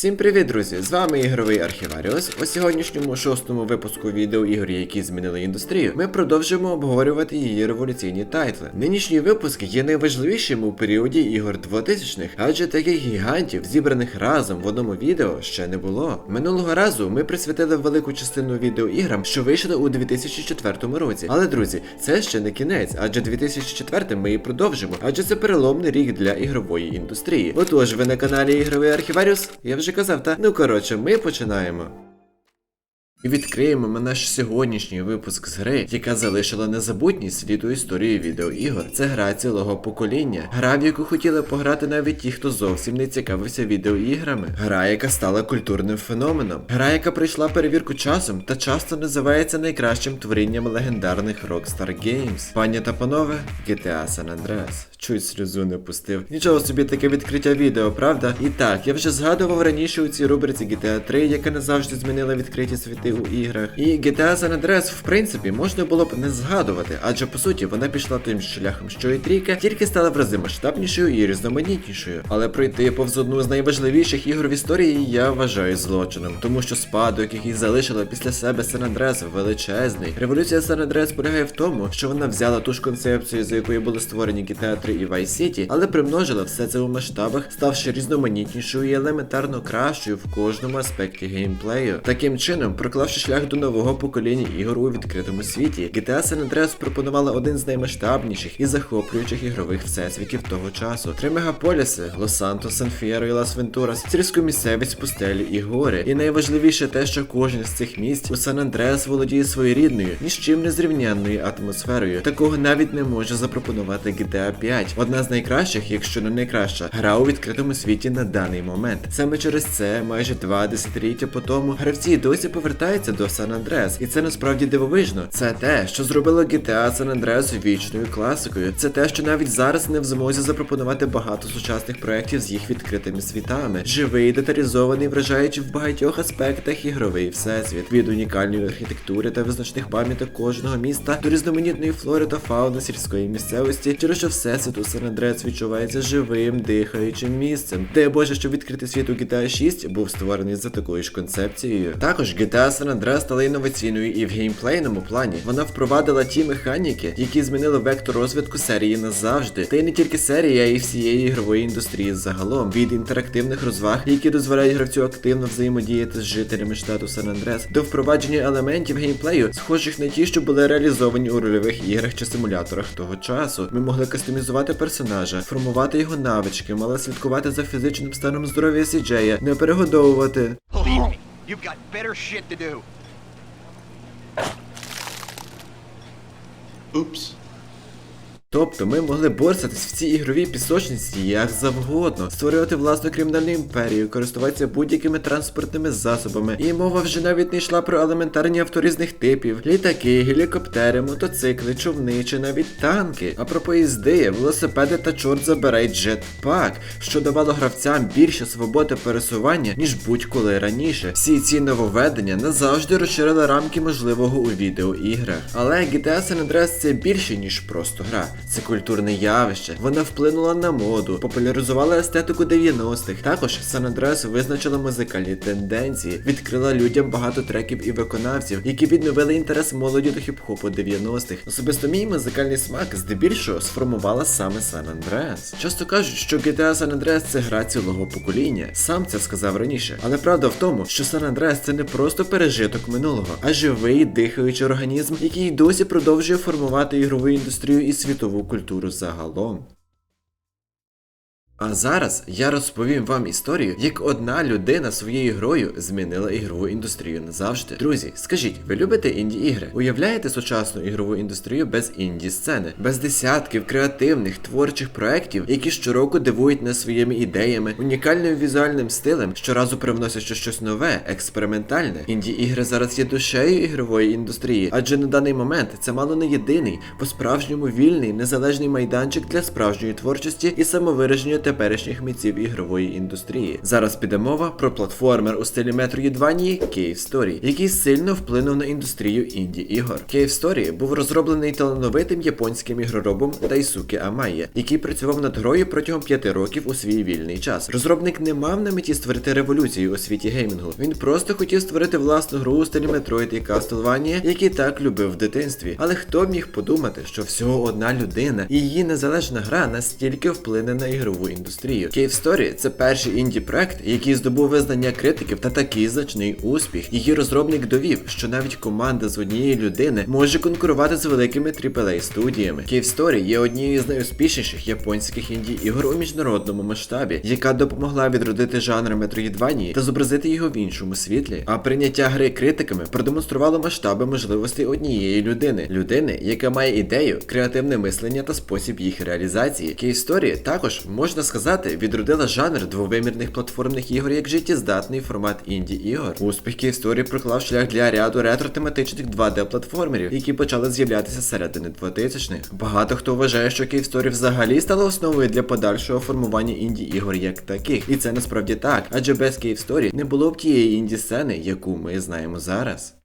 Всім привіт, друзі! З вами ігровий архіваріус. У сьогоднішньому шостому випуску відеоігор, які змінили індустрію, ми продовжуємо обговорювати її революційні тайтли. Нинішній випуск є найважливішим у періоді ігор 2000-х, адже таких гігантів, зібраних разом в одному відео, ще не було. Минулого разу ми присвятили велику частину відеоіграм, що вийшли у 2004 році. Але друзі, це ще не кінець, адже 2004 ми і продовжимо, адже це переломний рік для ігрової індустрії. Отож, ви на каналі Ігровий Архіваріус, я вже казав, та ну коротше, ми починаємо. І відкриємо ми наш сьогоднішній випуск з гри, яка залишила незабутній слід у історії відеоігор. Це гра цілого покоління. Гра, в яку хотіли пограти навіть ті, хто зовсім не цікавився відеоіграми. Гра, яка стала культурним феноменом. Гра, яка пройшла перевірку часом та часто називається найкращим творінням легендарних Rockstar Games. Пані та панове, GTA San Andreas. Чуть сльозу не пустив. Нічого собі таке відкриття відео, правда? І так, я вже згадував раніше у цій рубриці GTA 3, яка не завжди змінила відкриті світи у іграх. І GTA San Andreas, в принципі, можна було б не згадувати, адже по суті вона пішла тим шляхом, що і трійка, тільки стала в рази масштабнішою і різноманітнішою. Але пройти повз одну з найважливіших ігор в історії я вважаю злочином, тому що спадок, який залишила після себе San Andreas, величезний. Революція San Andreas полягає в тому, що вона взяла ту ж концепцію, за якою були створені GTA 3 і Vice City, але примножила все це у масштабах, ставши різноманітнішою і елементарно кращою в кожному аспекті геймплею. Таким чином, проклавши шлях до нового покоління ігор у відкритому світі, GTA San Andreas пропонувала один з наймасштабніших і захоплюючих ігрових всесвітів того часу. Три мегаполіси Лос-Сантос, Сан-Фієро і Лас-Вентурас, сільську місцевість, пустелі і гори. І найважливіше те, що кожен з цих місць у Сан-Андреас володіє своєрідною, ні з чим не зрівнянною атмосферою. Такого навіть не може запропонувати GTA 5. Одна з найкращих, якщо не найкраща, гра у відкритому світі на даний момент. Саме через це, майже два десятиліття по тому, гравці досі повертаються до Сан Андреас. І це насправді дивовижно. Це те, що зробило GTA San Andreas вічною класикою. Це те, що навіть зараз не в змозі запропонувати багато сучасних проєктів з їх відкритими світами. Живий, деталізований, вражаючи в багатьох аспектах ігровий всесвіт. Від унікальної архітектури та визначних пам'яток кожного міста до різноманітної флори та фауни сільської місцевості, через що всесвіт у Сан Андреас відчувається живим, дихаючим місцем. Дай Боже, що відкритий світ у GTA 6 був створений за такою ж концепцією. Також GTA San Andreas стала інноваційною і в геймплейному плані. Вона впровадила ті механіки, які змінили вектор розвитку серії назавжди. Та й не тільки серії, а й всієї ігрової індустрії загалом. Від інтерактивних розваг, які дозволяють гравцю активно взаємодіяти з жителями штату Сан Андрес, до впровадження елементів геймплею, схожих на ті, що були реалізовані у рольових іграх чи симуляторах того часу. Ми могли кастомізувати персонажа, формувати його навички, мали слідкувати за фізичним станом здоров'я Сіджея, не перегодовувати. You've got better shit to do. Oops. Тобто ми могли борсатись в цій ігровій пісочниці як завгодно, створювати власну кримінальну імперію, користуватися будь-якими транспортними засобами. І мова вже навіть не йшла про елементарні авто різних типів: літаки, гелікоптери, мотоцикли, човни чи навіть танки. А про поїзди, велосипеди та чорт забирай джетпак, що давало гравцям більше свободи пересування, ніж будь-коли раніше. Всі ці нововведення назавжди розширили рамки можливого у відеоіграх. Але GTA San Andreas це більше, ніж просто гра. Це культурне явище. Вона вплинула на моду, популяризувала естетику 90-х. Також San Andreas визначила музикальні тенденції, відкрила людям багато треків і виконавців, які відновили інтерес молоді до хіп-хопу 90-х. Особисто мій музикальний смак здебільшого сформувала саме San Andreas. Часто кажуть, що GTA San Andreas це гра цілого покоління. Сам це сказав раніше. Але правда в тому, що San Andreas це не просто пережиток минулого, а живий дихаючий організм, який досі продовжує формувати ігрову індустрію і світову культуру загалом. А зараз я розповім вам історію, як одна людина своєю грою змінила ігрову індустрію назавжди. Друзі, скажіть, ви любите інді ігри? Уявляєте сучасну ігрову індустрію без інді сцени, без десятків креативних творчих проєктів, які щороку дивують нас своїми ідеями, унікальним візуальним стилем, щоразу привносячи щось нове, експериментальне. Інді ігри зараз є душею ігрової індустрії, адже на даний момент це мало не єдиний, по-справжньому вільний, незалежний майданчик для справжньої творчості і самовираження теперішніх митців ігрової індустрії. Зараз піде мова про платформер у стилі Metroidvania Cave Story, який сильно вплинув на індустрію інді ігор. Cave Story був розроблений талановитим японським ігроробом Дайсуки Амає, який працював над грою протягом 5 років у свій вільний час. Розробник не мав на меті створити революцію у світі геймінгу. Він просто хотів створити власну гру у стилі Metroid і Castlevania, які так любив в дитинстві. Але хто б міг подумати, що всього одна людина і її незалежна гра настільки вплине на ігрову індустрію. Cave Story – це перший інді проект, який здобув визнання критиків та такий значний успіх. Її розробник довів, що навіть команда з однієї людини може конкурувати з великими AAA студіями. Cave Story є однією з найуспішніших японських інді ігор у міжнародному масштабі, яка допомогла відродити жанр Metroidvania та зобразити його в іншому світлі. А прийняття гри критиками продемонструвало масштаби можливостей однієї людини, людини, яка має ідею, креативне мислення та спосіб їх реалізації. Cave Story також можна сказати відродила жанр двовимірних платформних ігор як життєздатний формат інді ігор. Успіх Story проклав шлях для ряду ретро-тематичних 2D платформерів, які почали з'являтися середини 2000-х. Багато хто вважає, що Story взагалі стала основою для подальшого формування інді ігор як таких, і це насправді так, адже без Story не було б тієї інді сцени, яку ми знаємо зараз.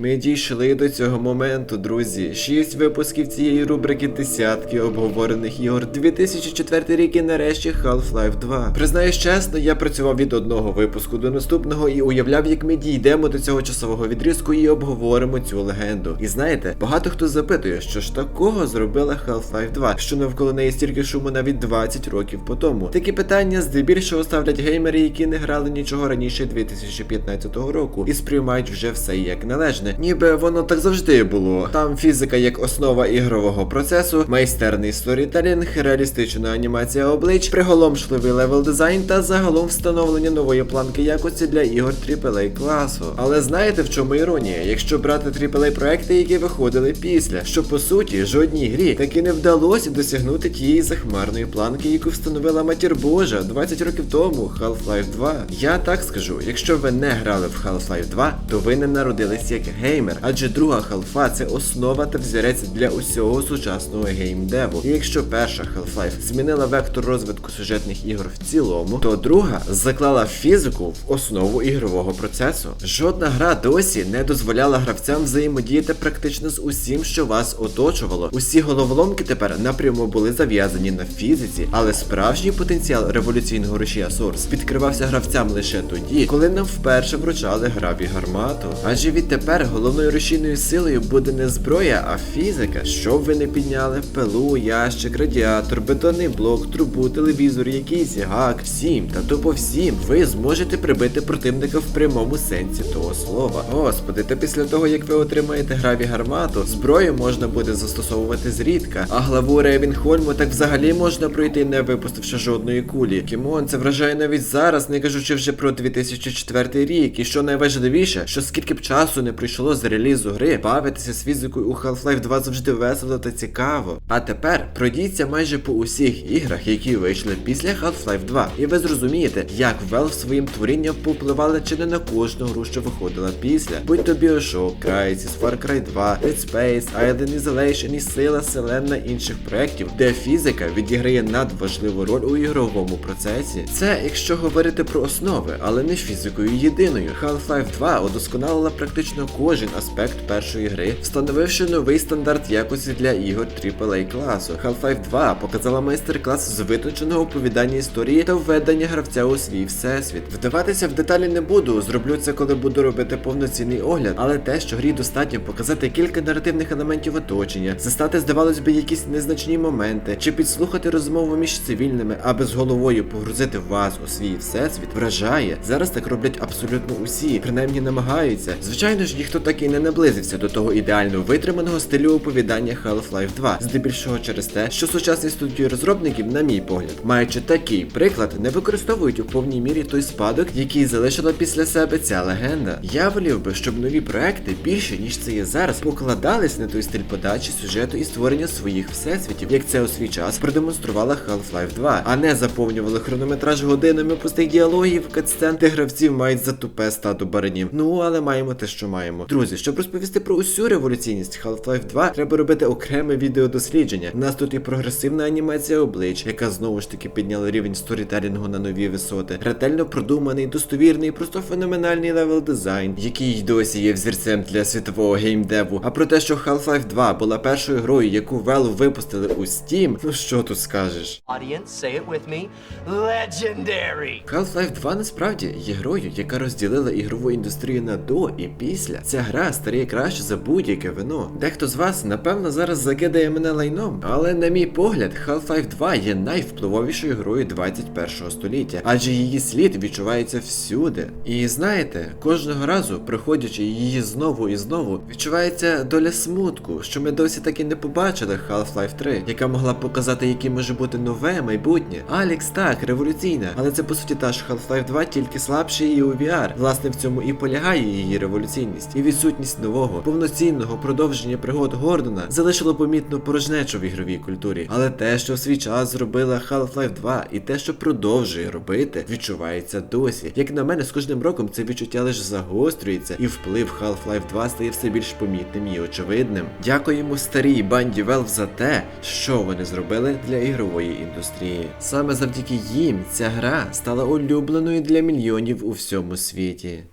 Ми дійшли до цього моменту, друзі. Шість випусків цієї рубрики десятки обговорених ігор 2004 рік і нарешті Half-Life 2. Признаюсь чесно, я працював від одного випуску до наступного і уявляв, як ми дійдемо до цього часового відрізку і обговоримо цю легенду. І знаєте, багато хто запитує, що ж такого зробила Half-Life 2, що навколо неї стільки шуму навіть 20 років по тому. Такі питання здебільшого ставлять геймери, які не грали нічого раніше 2015 року, і сприймають вже все як належне. Ніби воно так завжди було. Там фізика як основа ігрового процесу, майстерний сторітелінг, реалістична анімація облич, приголомшливий левел дизайн та загалом встановлення нової планки якості для ігор AAA класу. Але знаєте в чому іронія? Якщо брати AAA проекти, які виходили після, що по суті жодній грі таки не вдалося досягнути тієї захмарної планки, яку встановила матір Божа 20 років тому Half-Life 2. Я так скажу, якщо ви не грали в Half-Life 2, то ви не народились як геймер, адже друга Half-Life це основа та взірець для усього сучасного геймдеву. І якщо перша Half-Life змінила вектор розвитку сюжетних ігор в цілому, то друга заклала фізику в основу ігрового процесу. Жодна гра досі не дозволяла гравцям взаємодіяти практично з усім, що вас оточувало. Усі головоломки тепер напряму були зав'язані на фізиці, але справжній потенціал революційного рушія Source відкривався гравцям лише тоді, коли нам вперше вручали граві гармату. Адже відтепер головною рушійною силою буде не зброя, а фізика. Що б ви не підняли? Пилу, ящик, радіатор, бетонний блок, трубу, телевізор, якийсь гак, всім та то по всім ви зможете прибити противника в прямому сенсі того слова. Господи, та після того як ви отримаєте граві гармату, зброю можна буде застосовувати зрідка, а главу Рейвенхольму так взагалі можна пройти, не випустивши жодної кулі. Кімон, це вражає навіть зараз, не кажучи вже про 2004 рік. І що найважливіше, що скільки б часу не пройшло з релізу гри, бавитися з фізикою у Half-Life 2 завжди весело та цікаво. А тепер пройдіться майже по усіх іграх, які вийшли після Half-Life 2, і ви зрозумієте, як Valve своїм творінням повпливали чи не на кожну гру, що виходила після, будь то Bioshock, Crysis, Far Cry 2, Dead Space, Island Isolation і сила селена інших проєктів, де фізика відіграє надважливу роль у ігровому процесі. Це якщо говорити про основи, але не фізикою єдиною. Half-Life 2 удосконалила практично кожен аспект першої гри, встановивши новий стандарт якості для ігор AAA класу. Half-Life 2 показала майстер-клас з витонченого оповідання історії та введення гравця у свій всесвіт. Вдаватися в деталі не буду, зроблю це, коли буду робити повноцінний огляд, але те, що грі достатньо показати кілька наративних елементів оточення, застати, здавалось би, якісь незначні моменти, чи підслухати розмову між цивільними, аби з головою погрузити вас у свій всесвіт, вражає. Зараз так роблять абсолютно усі, принаймні намагаються. Звичайно ж, ніхто так і не наблизився до того ідеально витриманого стилю оповідання Half-Life 2, здебільшого через те, що сучасні студії розробників, на мій погляд, маючи такий приклад, не використовують у повній мірі той спадок, який залишила після себе ця легенда. Я волів би, щоб нові проекти більше ніж це є зараз, покладались на той стиль подачі сюжету і створення своїх всесвітів, як це у свій час продемонструвала Half-Life 2, а не заповнювали хронометраж годинами пустих діалогів, катсцен, де гравців мають за тупе стату баранів. Ну але маємо те, що маємо. Продовжуємо. Друзі, щоб розповісти про усю революційність Half-Life 2, треба робити окреме відеодослідження. У нас тут і прогресивна анімація облич, яка знову ж таки підняла рівень сторітелінгу на нові висоти, ретельно продуманий, достовірний, просто феноменальний левел дизайн, який досі є взірцем для світового геймдеву. А про те, що Half-Life 2 була першою грою, яку Valve випустили у Steam, ну що тут скажеш? Audience, say it with me. Legendary! Half-Life 2 насправді є грою, яка розділила ігрову індустрію на до і після. Ця гра старіє краще за будь-яке вино. Дехто з вас, напевно, зараз закидає мене лайном, але на мій погляд, Half-Life 2 є найвпливовішою грою 21 століття, адже її слід відчувається всюди. І знаєте, кожного разу, проходячи її знову і знову, відчувається доля смутку, що ми досі так і не побачили Half-Life 3, яка могла показати, яке може бути нове майбутнє. Алекс так, революційна, але це по суті та ж Half-Life 2, тільки слабший і у VR. Власне, в цьому і полягає її революційність. І відсутність нового, повноцінного продовження пригод Гордона залишило помітну порожнечу в ігровій культурі. Але те, що в свій час зробила Half-Life 2, і те, що продовжує робити, відчувається досі. Як на мене, з кожним роком це відчуття лише загострюється, і вплив Half-Life 2 стає все більш помітним і очевидним. Дякуємо старій банді Valve за те, що вони зробили для ігрової індустрії. Саме завдяки їм ця гра стала улюбленою для мільйонів у всьому світі.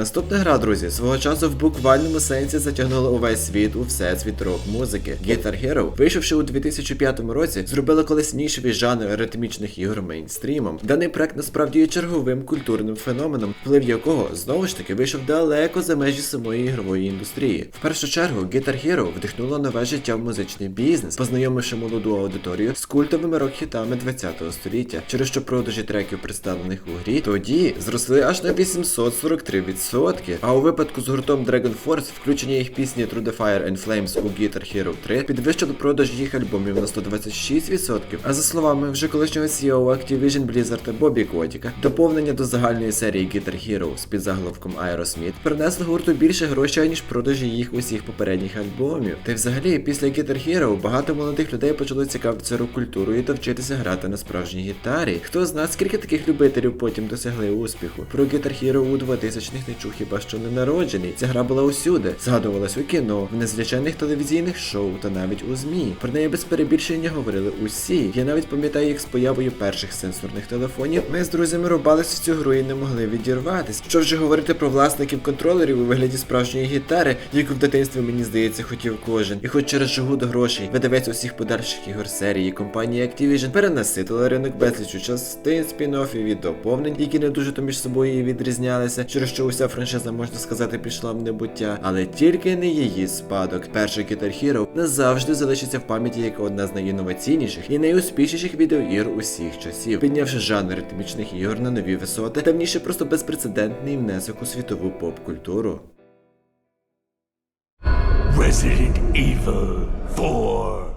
Наступна гра, друзі, свого часу в буквальному сенсі затягнула увесь світ у всесвіт рок-музики. Guitar Hero, вийшовши у 2005 році, зробила колесніший жанр ритмічних ігор мейнстрімом. Даний проект насправді є черговим культурним феноменом, вплив якого знову ж таки вийшов далеко за межі самої ігрової індустрії. В першу чергу Guitar Hero вдихнула нове життя в музичний бізнес, познайомивши молоду аудиторію з культовими рок-хітами 20-го століття, через що продажі треків, представлених у грі, тоді зросли аж на 843%. А у випадку з гуртом Dragon Force включення їх пісні Through the Fire and Flames у Guitar Hero 3 підвищило продаж їх альбомів на 126%. А за словами вже колишнього CEO Activision Blizzard та Бобі Котіка, доповнення до загальної серії Guitar Hero з підзаголовком Aerosmith принесло гурту більше грошей, ніж продажі їх усіх попередніх альбомів. Та й взагалі, після Guitar Hero багато молодих людей почали цікавитися рок-культурою та вчитися грати на справжній гітарі. Хто знає, скільки таких любителів потім досягли успіху? Про Guitar Hero у 2000-х не чув хіба що не народжений. Ця гра була усюди, згадувалась у кіно, в незвичайних телевізійних шоу та навіть у ЗМІ. Про неї без перебільшення говорили усі. Я навіть пам'ятаю, як з появою перших сенсорних телефонів ми з друзями рубались в цю гру і не могли відірватись. Що вже говорити про власників контролерів у вигляді справжньої гітари, яку в дитинстві мені здається хотів кожен. І хоч через жагу до грошей, видавець усіх подальших ігор серії компанія Activision перенаситила ринок безлічу частин, спін-оффів і доповнень, які не дуже то між собою і відрізнялися, через що уся франшиза, можна сказати, пішла в небуття, але тільки не її спадок. Перший Guitar Hero назавжди залишиться в пам'яті як одна з найінноваційніших і найуспішніших відеоігр усіх часів, піднявши жанр ритмічних ігор на нові висоти, та вніше просто безпрецедентний внесок у світову поп-культуру. Resident Evil 4.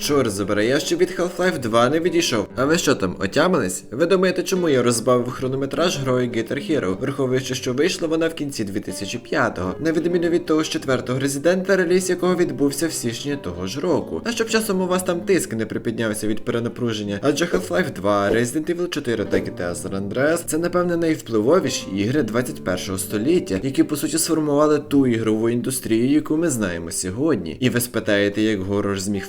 Чорт забере, я ще від Half-Life 2 не відійшов. А ви що там, отямились? Ви думаєте, чому я розбавив хронометраж грою Guitar Hero, враховуючи, що вийшла вона в кінці 2005-го, на відміну від того ж четвертого резидента, реліз якого відбувся в січні того ж року. А щоб часом у вас там тиск не припіднявся від перенапруження, адже Half-Life 2, Resident Evil 4 та GTA San Andreas це напевне найвпливовіші ігри 21 століття, які по суті сформували ту ігрову індустрію, яку ми знаємо сьогодні. І ви спитаєте, як горор зміг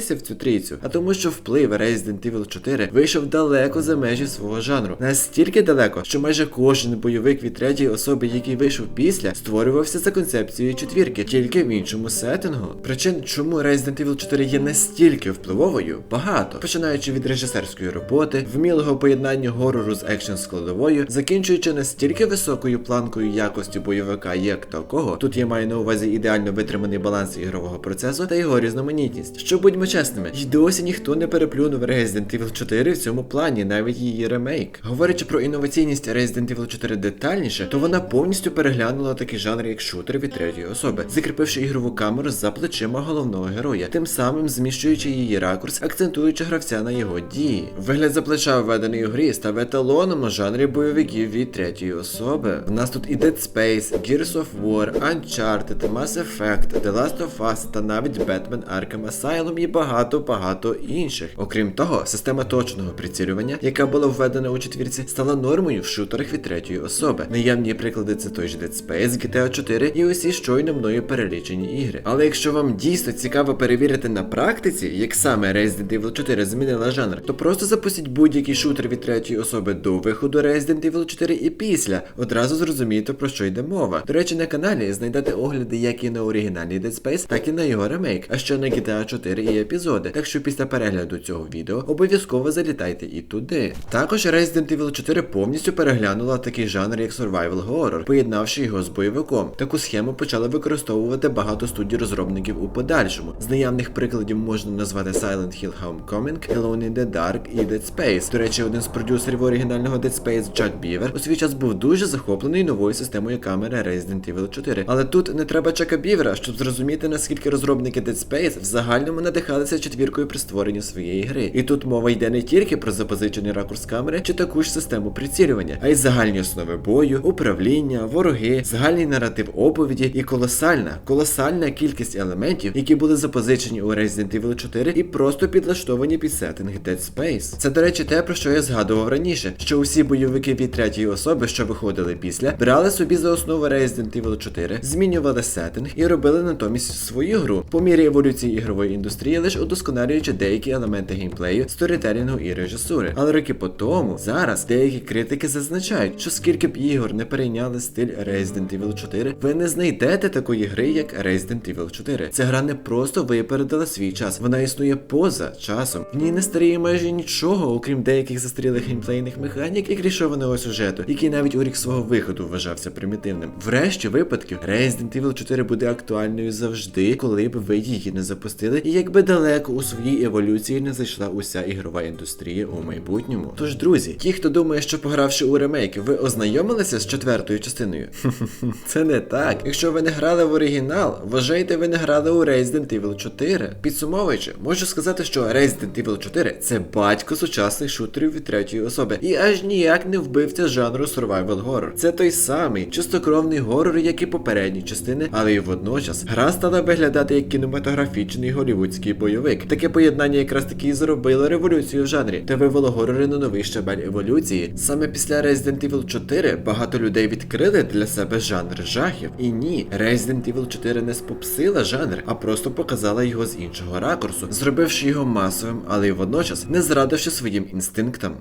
вписатися в цю трійцю? А тому, що вплив Resident Evil 4 вийшов далеко за межі свого жанру. Настільки далеко, що майже кожен бойовик від третьої особи, який вийшов після, створювався за концепцією четвірки, тільки в іншому сеттингу. Причин, чому Resident Evil 4 є настільки впливовою, багато, починаючи від режисерської роботи, вмілого поєднання горору з екшн складовою, закінчуючи настільки високою планкою якості бойовика як такого, тут я маю на увазі ідеально витриманий баланс ігрового процесу та його різноманітність. Що будьмо чесними, й досі ніхто не переплюнув Resident Evil 4 в цьому плані, навіть її ремейк. Говорячи про інноваційність Resident Evil 4 детальніше, то вона повністю переглянула такий жанр, як шутер від третьої особи, закріпивши ігрову камеру за плечима головного героя, тим самим зміщуючи її ракурс, акцентуючи гравця на його дії. Вигляд за плеча введений у грі став еталоном у жанрі бойовиків від третьої особи. В нас тут і Dead Space, Gears of War, Uncharted, Mass Effect, The Last of Us та навіть Batman Arkham Asylum і багато-багато інших. Окрім того, система точного прицілювання, яка була введена у четвірці, стала нормою в шутерах від третьої особи. Наявні приклади це той же Dead Space, GTA 4 і усі щойно мною перелічені ігри. Але якщо вам дійсно цікаво перевірити на практиці, як саме Resident Evil 4 змінила жанр, то просто запустіть будь-який шутер від третьої особи до виходу Resident Evil 4 і після. Одразу зрозумієте про що йде мова. До речі, на каналі знайдете огляди як і на оригінальний Dead Space, так і на його ремейк, а ще на GTA 4 і епізоди. Так що після перегляду цього відео обов'язково залітайте і туди. Також Resident Evil 4 повністю переглянула такий жанр, як Survival Horror, поєднавши його з бойовиком. Таку схему почали використовувати багато студій розробників у подальшому. З наявних прикладів можна назвати Silent Hill Homecoming, Alone in the Dark і Dead Space. До речі, один з продюсерів оригінального Dead Space, Чак Бівер, у свій час був дуже захоплений новою системою камери Resident Evil 4. Але тут не треба Чака Бівера, щоб зрозуміти, наскільки розробники Dead Space в загальному надихалися четвіркою при створенні своєї гри. І тут мова йде не тільки про запозичений ракурс камери чи таку ж систему прицілювання, а й загальні основи бою, управління, вороги, загальний наратив оповіді і колосальна, колосальна кількість елементів, які були запозичені у Resident Evil 4 і просто підлаштовані під сеттинг Dead Space. Це, до речі, те, про що я згадував раніше, що усі бойовики від третьої особи, що виходили після, брали собі за основу Resident Evil 4, змінювали сеттинг і робили натомість свою гру по мірі еволюції ігрової індустрії, лише удосконалюючи деякі елементи геймплею, сторітелінгу і режисури. Але роки по тому, зараз деякі критики зазначають, що скільки б ігор не перейняли стиль Resident Evil 4, ви не знайдете такої гри, як Resident Evil 4. Ця гра не просто випередила свій час, вона існує поза часом. В ній не старіє майже нічого, окрім деяких застарілих геймплейних механік і крішованого сюжету, який навіть у рік свого виходу вважався примітивним. Врешті випадків Resident Evil 4 буде актуальною завжди, коли б ви її не запустили, і якби далеко у своїй еволюції не зайшла уся ігрова індустрія у майбутньому. Тож, друзі, ті, хто думає, що погравши у ремейк, ви ознайомилися з четвертою частиною? Це не так. Якщо ви не грали в оригінал, вважайте, ви не грали у Resident Evil 4. Підсумовуючи, можу сказати, що Resident Evil 4 це батько сучасних шутерів від третьої особи, і аж ніяк не вбивця жанру Survival Horror. Це той самий чистокровний горор, як і попередні частини, але й водночас гра стала виглядати як кінематографічний голівудський бойовик. Таке поєднання якраз таки і зробило революцію в жанрі та вивело горори на новий щабель еволюції. Саме після Resident Evil 4 багато людей відкрили для себе жанр жахів. І ні, Resident Evil 4 не спопсила жанр, а просто показала його з іншого ракурсу, зробивши його масовим, але й водночас не зрадивши своїм інстинктам.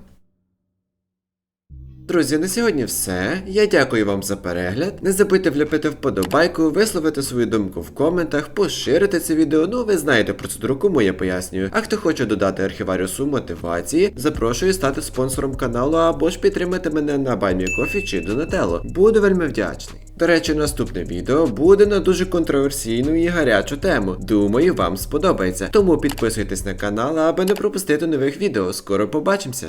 Друзі, на сьогодні все. Я дякую вам за перегляд. Не забудьте вліпити вподобайку, висловити свою думку в коментах, поширити це відео. Ну ви знаєте процедуру, кому я пояснюю. А хто хоче додати архіваріусу мотивації, запрошую стати спонсором каналу або ж підтримати мене на BuyMeCoffee чи Donatello. Буду вельми вдячний. До речі, наступне відео буде на дуже контроверсійну і гарячу тему. Думаю, вам сподобається. Тому підписуйтесь на канал, аби не пропустити нових відео. Скоро побачимося.